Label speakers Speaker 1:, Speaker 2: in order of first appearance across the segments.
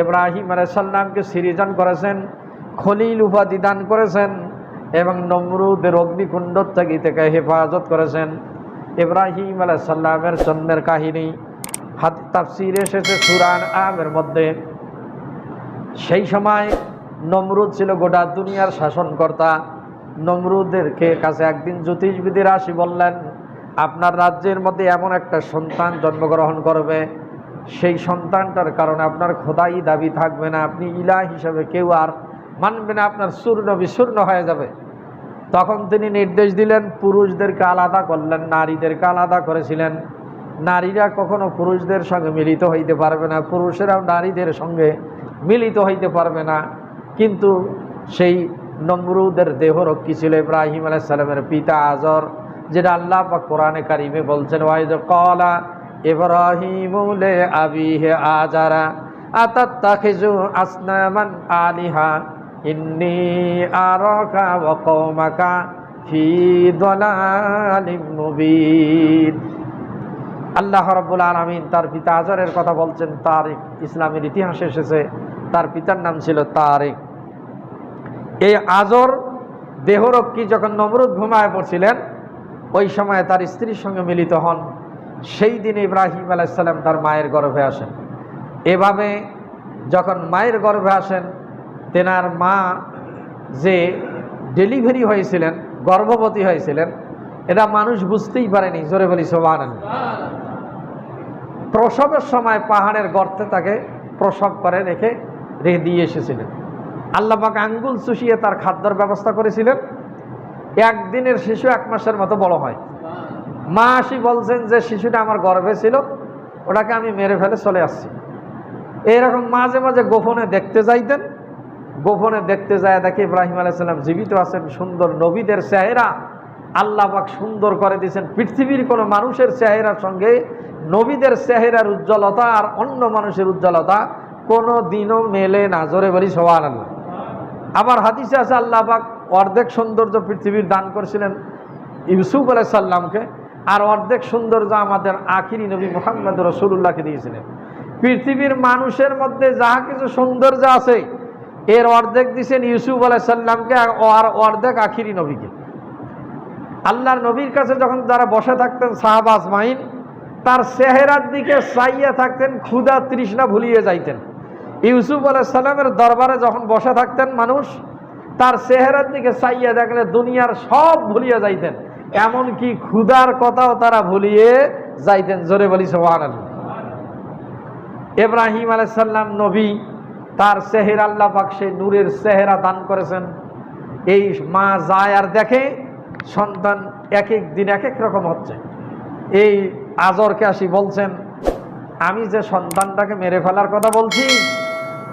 Speaker 1: ইব্রাহিম আলাইসাল্লামকে সিরিজন করেছেন, খলিল উপাধি দান করেছেন এবং নমরুদের অগ্নিকুণ্ড থেকে থেকে হেফাজত করেছেন। ইব্রাহিম আলাইসাল্লামের জন্মের কাহিনী হাত তাফসির এসেছে সুরান আমের মধ্যে। সেই সময় নমরুদ ছিল গোটা দুনিয়ার শাসনকর্তা। নমরুদেরকে কাছে একদিন জ্যোতিষবিদের আসি বললেন, আপনার রাজ্যের মধ্যে এমন একটা সন্তান জন্মগ্রহণ করবে সেই সন্তানটার কারণে আপনার খোদাই দাবি থাকবে না, আপনি ইলা হিসাবে কেউ আর মানবে না, আপনার চূর্ণ বিচূর্ণ হয়ে যাবে। তখন তিনি নির্দেশ দিলেন, পুরুষদেরকে আলাদা করলেন, নারীদেরকে আলাদা করেছিলেন। নারীরা কখনো পুরুষদের সঙ্গে মিলিত হইতে পারবে না, পুরুষেরাও নারীদের সঙ্গে মিলিত হইতে পারবে না। কিন্তু সেই নমরুদের দেহরক্ষী ছিল ইব্রাহিম আলাইসালামের পিতা আজর, যেটা আল্লাহ বা কোরআনে কারিমে বলছেন ওয়াইজ কলা ইব্রাহিমুলে আবিহে আজারা আতাত্তাখিজু আসনামান আলিহা, ইন্নি আরাকা ওয়া কওমাকা ফি দালালিম মুবিন। আল্লাহ রাব্বুল আলামিন তার পিতা আজরের কথা বলছেন তারিক ইসলামের ইতিহাসে এসেছে, তার পিতার নাম ছিল তারিক এই আজর দেহরক্ষী যখন নমরুদ ঘুমায় পড়ছিলেন, ওই সময় তার স্ত্রীর সঙ্গে মিলিত হন। সেই দিন ইব্রাহিম আলাইসাল্লাম তার মায়ের গর্ভে আসেন। এভাবে যখন মায়ের গর্ভে আসেন, তেনার মা যে ডেলিভারি হয়েছিলেন, গর্ভবতী হয়েছিলেন, এটা মানুষ বুঝতেই পারেনি, জোরে বলি সোবান প্রসবের সময় পাহাড়ের গর্তে তাকে প্রসব করে রেখে রেখে দিয়ে এসেছিলেন। আল্লাপাক আঙ্গুল চুষিয়ে তার খাদ্যর ব্যবস্থা করেছিলেন। একদিনের শিশু এক মাসের মতো বড় হয়। মা আসি বলছেন যে, শিশুটা আমার গর্ভে ছিল, ওটাকে আমি মেরে ফেলে চলে আসছি। এইরকম মাঝে মাঝে গোপনে দেখতে যাইতেন। গোপনে দেখতে যায়, দেখে ইব্রাহিম আলাইসাল্লাম জীবিত আছেন, সুন্দর নবীদের চেহারা। আল্লাহ পাক সুন্দর করে দিয়েছেন। পৃথিবীর কোনো মানুষের চেহারার সঙ্গে নবীদের চেহারার উজ্জ্বলতা আর অন্য মানুষের উজ্জ্বলতা কোনো দিনও মেলে না। জোরে বলি সবার আল্লাহ আবার হাদিসে আছে, আল্লাহ পাক অর্ধেক সৌন্দর্য পৃথিবীর দান করেছিলেন ইউসুফ আলাইসাল্লামকে আর অর্ধেক সৌন্দর্য আমাদের আখিরি নবী মোহাম্মদ রসুল্লাহকে দিয়েছিলেন। পৃথিবীর মানুষের মধ্যে যাহা কিছু সৌন্দর্য আছে, এর অর্ধেক দিয়েছেন ইউসুফ আলাইসাল্লামকে আর অর্ধেক আখিরি নবীকে। আল্লাহর নবীর কাছে যখন যারা বসে থাকতেন শাহবাজ মাইন তার চেহারার দিকে চাইয়া থাকতেন ক্ষুদা তৃষ্ণা ভুলিয়ে যাইতেন। ইউসুফ আলাইসাল্লামের দরবারে যখন বসে থাকতেন মানুষ, তার চেহারার দিকে চাইয়া দেখলে দুনিয়ার সব ভুলিয়ে যাইতেন। এমনকি ক্ষুদার কথাও তারা ভুলিয়ে যাইতেন। জোরে বলি সোহান এব্রাহিম আলাইসাল্লাম নবী, তার সেহের আল্লাহ পাক সেই নূরের চেহারা দান করেছেন। এই মা যায় আর দেখে, সন্তান এক এক দিন এক এক রকম হচ্ছে। এই আজরকে আসি বলছেন, আমি যে সন্তানটাকে মেরে ফেলার কথা বলছি,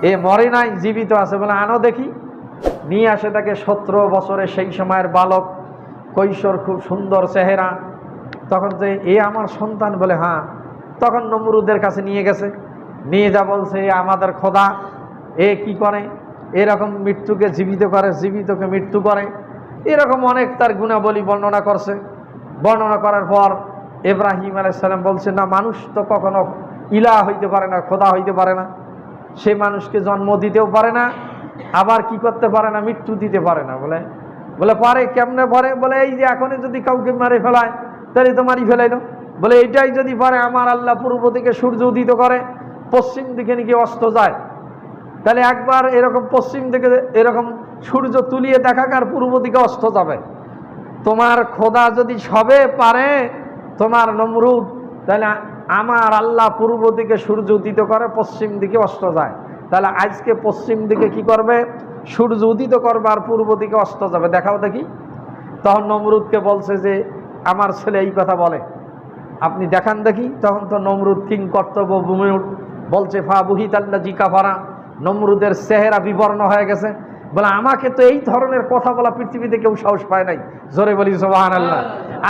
Speaker 1: এ মরে নাই, জীবিত আছে বলে আনো দেখি। নিয়ে আসে তাকে সতেরো বছরে সেই সময়ের বালক কৈশোর খুব সুন্দর চেহারা। তখন যে, এ আমার সন্তান? বলে হ্যাঁ। তখন নমরুদের কাছে নিয়ে গেছে। নিয়ে যা বলছে আমাদের খোদা। এ কি করে? এরকম মৃত্যুকে জীবিত করে, জীবিতকে মৃত্যু করে। এরকম অনেক তার গুণাবলী বর্ণনা করছে। বর্ণনা করার পর এব্রাহিম আলাইসাল্লাম বলছে, না, মানুষ তো কখনো ইলা হইতে পারে না, খোদা হইতে পারে না। সে মানুষকে জন্ম দিতেও পারে না, আবার কি করতে পারে না, মৃত্যু দিতে পারে না। বলে বলে, পারে, কেমনে পারে? বলে, এই যে এখনই যদি কাউকে মারে ফেলায়, তাহলে তো মারি ফেলাইলো। বলে এটাই যদি পারে, আমার আল্লাহ পূর্ব দিকে সূর্য উদিত করে, পশ্চিম দিকে নাকি অস্ত যায়। তাহলে একবার এরকম পশ্চিম দিকে এরকম সূর্য তুলিয়ে দেখাক আর পূর্ব দিকে অস্ত যাবে। তোমার খোদা যদি সবে পারে, তোমার নমরুদ, তাহলে আমার আল্লাহ পূর্ব দিকে সূর্য উদিত করে, পশ্চিম দিকে অস্ত যায়। তাহলে আজকে পশ্চিম দিকে কি করবে? সূর্য উদিত করবার পূর্ব দিকে অস্ত যাবে। দেখাও দেখি। তখন নমরুদকে বলছে যে, আমার ছেলে এই কথা বলে। আপনি দেখান দেখি। তখন তো নমরুদ কিং কর্তব্য ভূমি বলছে, ফা বুহিত আল্লাহ জিকা ফারা নমরুদের চেহারা বিবর্ণ হয়ে গেছে। বলে, আমাকে তো এই ধরনের কথা বলা পৃথিবীতে কেউ সাহস পায় নাই। জোরে বলি সোবাহান আল্লাহ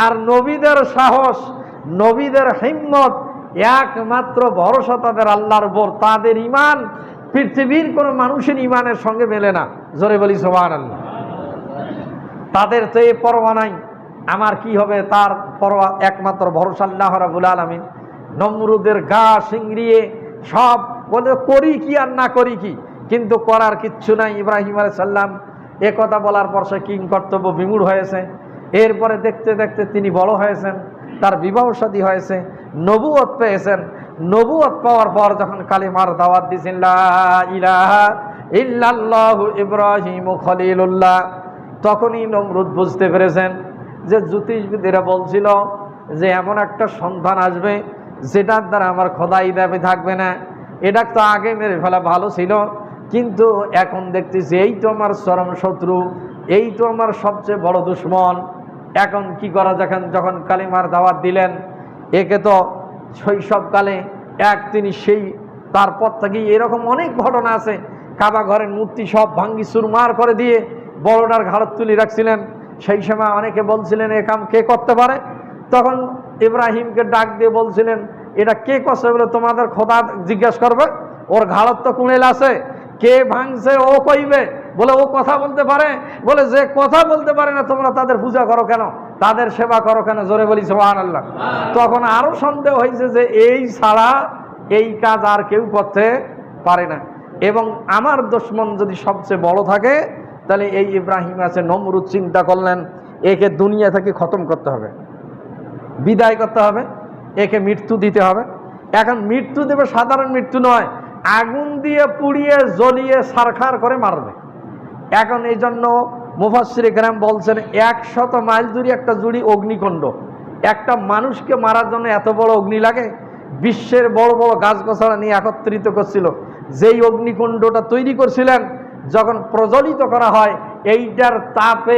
Speaker 1: আর নবীদের সাহস, নবীদের হিম্মত, একমাত্র ভরসা তাদের আল্লাহর উপর। তাদের ইমান পৃথিবীর কোনো মানুষের ইমানের সঙ্গে মেলে না। জোরে বলি আল্লাহ তাদের তো এ পরোয়া নাই। আমার কি হবে? তার পরোয়া একমাত্র ভরসা আল্লাহ রাবুল আলমিন। নমরুদের গা সিংড়িয়ে সব বলে, করি কি আর না করি কি? কিন্তু করার কিচ্ছু নাই। ইব্রাহিম সাল্লাম এ কথা বলার পর সে কিং কর্তব্য বিমূঢ় হয়েছে। এরপরে দেখতে দেখতে তিনি বড় হয়েছেন। তার বিবাহ শাদী হয়েছে। নবুয়ত পেয়েছেন। নবুয়ত পাওয়ার পর যখন কালিমার দাওয়াত দিয়েছেন ইলাহা ইল্লাল্লাহু ইব্রাহিম খলিলুল্লাহ তখনই নমরুদ বুঝতে পেরেছেন যে জ্যোতিষবিদেরা বলছিল যে এমন একটা সন্তান আসবে যেটার দ্বারা আমার খোদাই দাবি থাকবে না। এটা তো আগে মেরে ফেলা ভালো ছিল, কিন্তু এখন দেখতেছি এই তো আমার চরম শত্রু, এই তো আমার সবচেয়ে বড় দুশ্মন। এখন কি করা যখন যখন কালিমার দাওয়াত দিলেন, একে তো শৈশবকালে এক তিনি সেই, তারপর থেকে এরকম অনেক ঘটনা আছে। কাবা ঘরের মূর্তি সব ভাঙ্গি চুরমার করে দিয়ে বড়টার ঘাড়ত তুলি রাখছিলেন। সেই সময় অনেকে বলছিলেন, এ কাম কে করতে পারে? তখন ইব্রাহিমকে ডাক দিয়ে বলছিলেন, এটা কে করছে বলে তোমাদের খোদা জিজ্ঞেস করবে? ওর ঘাড়ত তো কুড়েল আছে। কে ভাঙছে, ও কইবে? বলে ও কথা বলতে পারে? বলে যে কথা বলতে পারে না, তোমরা তাদের পূজা করো কেন? তাদের সেবা করো কেন? জোরে বলি সোহান আল্লাহ তখন আরও সন্দেহ হয়েছে যে এই ছাড়া এই কাজ আর কেউ করতে পারে না। এবং আমার দুশ্মন যদি সবচেয়ে বড় থাকে তাহলে এই ইব্রাহিম আছে নমরুদ চিন্তা করলেন একে দুনিয়া থেকে খতম করতে হবে। বিদায় করতে হবে একে মৃত্যু দিতে হবে। এখন মৃত্যু দেবে সাধারণ মৃত্যু নয় আগুন দিয়ে পুড়িয়ে জ্বলিয়ে সারখার করে মারবে। এখন এই জন্য মুফাসির গ্রাম বলছেন, একশত মাইল দূরে একটা জুড়ি অগ্নিকুণ্ড। একটা মানুষকে মারার জন্য এত বড় অগ্নি লাগে, বিশ্বের বড় বড় গাছগাছালা নিয়ে একত্রিত করছিল। যেই অগ্নিকুণ্ডটা তৈরি করছিলেন, যখন প্রজ্বলিত করা হয়, এইটার তাপে